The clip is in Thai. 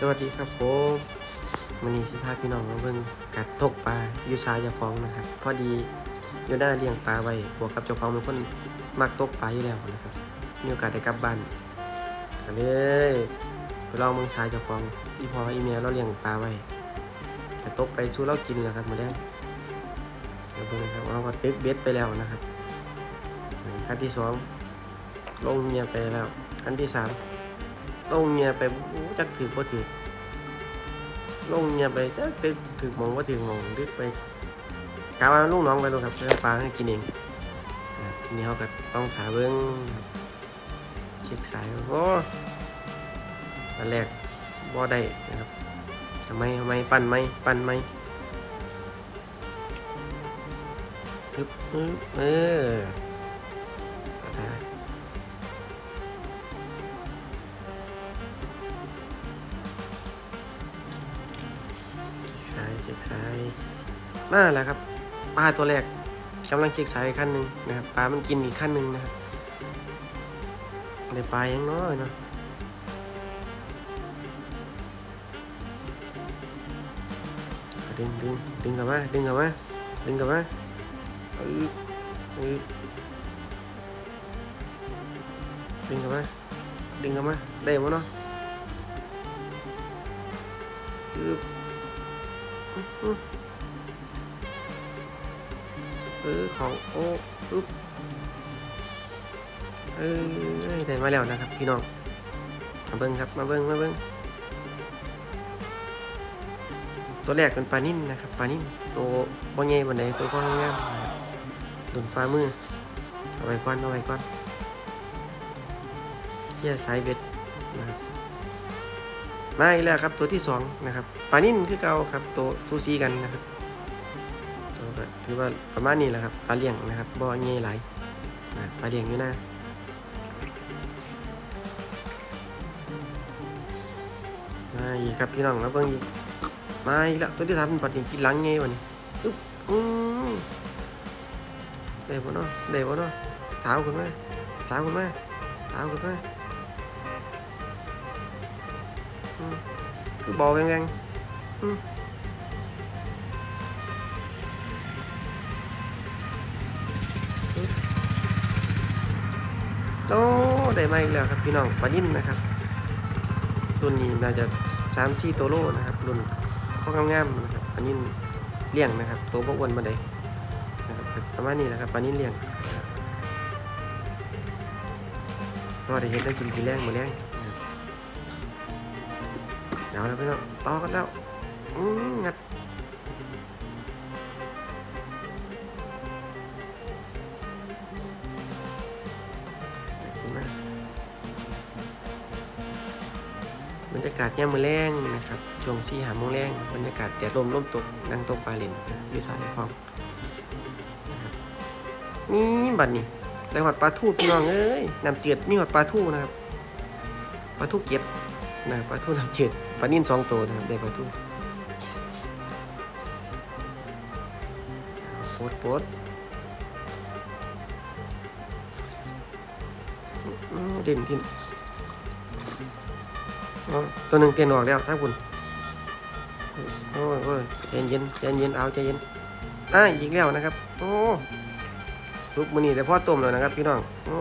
สวัสดีครับผมวันนี้สิพาพี่น้องมาเบิ่งกัดตกปลาอยู่ชายเจ้าของนะครับ พอดีอยู่หน้าเลี้ยงปลาไว้บวกกับเจ้าของเป็นคนมักตกปลาอยู่แล้วนะครับมีโอกาสได้กลับบ้านก็เลยไปลองเมืองชายเจ้าของอีพออีเมียเราเลี้ยงปลาไว้ก็ตกไปสู้เรากินแล้วครับมาแล้วมาเบิ่งครับเราก็ตึกเบ็ดไปแล้วนะครับขั้นที่สองลงเมียไปแล้วขั้นที่สาม ลงเงียไปจักถือบ่ถือลงเงียไปจักถือถือมองว่าถือมองดึกไปกาว่าลูกน้องไปลูกครับเพื่อปลาให้กินเองทีนี้เขาก็ต้องถาเบิ้งเช็คสายโอ้อันแรกบ่ได้นะครับทำไมทำไมปั่นไหมปั่นไหมฮึบฮึบเออ เช็คซ้ายมาแล้วครับปลาตัวแรกกำลังเช็คซ้ายอีกขั้นหนึ่งนะครับปลามันกินอีกขั้นหนึ่งนะครับได้ปลายังน้อยเนาะดึงดึงดึงกลับมาดึงกลับมาดึงกลับมาอืออือดึงกลับมาดึงกลับมาได้หมดเนาะอือ เออของโอ้ปึ๊บเออได้มาแล้วนะครับ พี่น้อง มาเบิ้งครับ มาเบิ้งมาเบิ้งตัวแรกเป็นปลานิ่นนะครับปลานิ่นตัวบ่ใหญ่บันไดตัวก็งามๆนะครับดุนฟ้ามือเอาไว้ก่อนเอาไว้ก่อนเชี่ยสายเบ็ดนะครับ มาอีกแล้วครับตัวที่สองนะครับปลานิ่นคือเก่าครับตัวทูซีกันนะครับตัวถือว่าประมาณนี้แหละครับปลาเลี้ยงนะครับบ่อเงี้ยหลปลาเลี้ยงอยู่นะมาอีกครับพี่น้องมาเบิ่งอีกมาอีกแล้วตัวที่ทำเป็นปัดนี่กินหลังเงี้ยวันนี้อึ๊บอืมได้บ่เนาะได้บ่เนาะเท้าขึ้นมาเท้าขึ้นมาเท้าขึ้นมา คือบอแวงๆอืมโอ้ได้มาอีกแล้วครับพี่น้องปลานิ่นนะครับ รุ่นนี้น่าจะสามชีโตโลนะครับรุ่นพ่องามๆนะครับปลานิ่นเลี้ยงนะครับตัวพวกอ้วนมาได้นะครับประมาณนี้นะครับปลานิ่นเลี้ยงนะครับก็ได้เห็นได้กินกินแรงมาแรงนะครับ เอาแล้วพี่น้องต่อกันแล้วอืมงัดขึ้นมาบรรยากาศย่ามมือแรงนะครับช่วงสี่หามงแรงบรรยากาศแดดลมลมตกนั่งตกปลาเหล่นอยู่สายฟองนะครับนี่บัดนี้ได้หอดปลาทูพี่น้องเอ้ยน้ำเจือดมีหอดปลาทูนะครับปลาทูเก็บนะปลาทูน้ำเจือด ปลานิ่นสองตัวนะครับได้ปลาทูโปดโปดเด่นดินอ๋อตัวหนึ่งเปลี่ยนออกแล้วถ้าคุณโอ้ยโอ้ยใจเย็นใจเย็นเอาใจเย็นอะอีกแล้วนะครับ โอ้ลูกมือนี่แต่พ่อต้มแล้วนะครับพี่น้อง โอ้